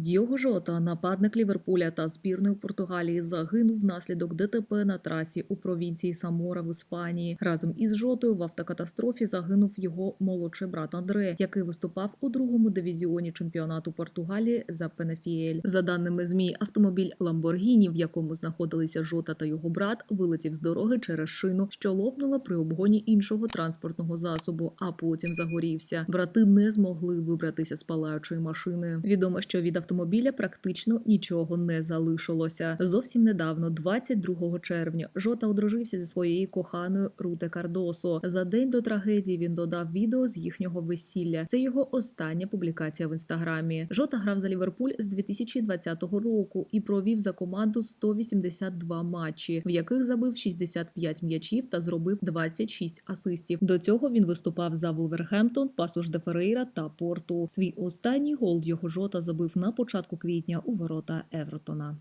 Діого Жота, нападник Ліверпуля та збірної Португалії, загинув внаслідок ДТП на трасі у провінції Самора в Іспанії. Разом із Жотою в автокатастрофі загинув його молодший брат Андре, який виступав у другому дивізіоні чемпіонату Португалії за Пенефіель. За даними змі, автомобіль Ламборгіні, в якому знаходилися Жота та його брат, вилетів з дороги через шину, що лопнула при обгоні іншого транспортного засобу, а потім загорівся. Брати не змогли вибратися з палаючої машини. Відомо, що від автомобіля практично нічого не залишилося. Зовсім недавно, 22 червня, Жота одружився зі своєю коханою Руте Кардосо. За день до трагедії він додав відео з їхнього весілля. Це його остання публікація в інстаграмі. Жота грав за Ліверпуль з 2020 року і провів за команду 182 матчі, в яких забив 65 м'ячів та зробив 26 асистів. До цього він виступав за Вулвергемптон, Пасуш де Ферейра та Порту. Свій останній гол його жота забив на початку квітня у ворота Евертона.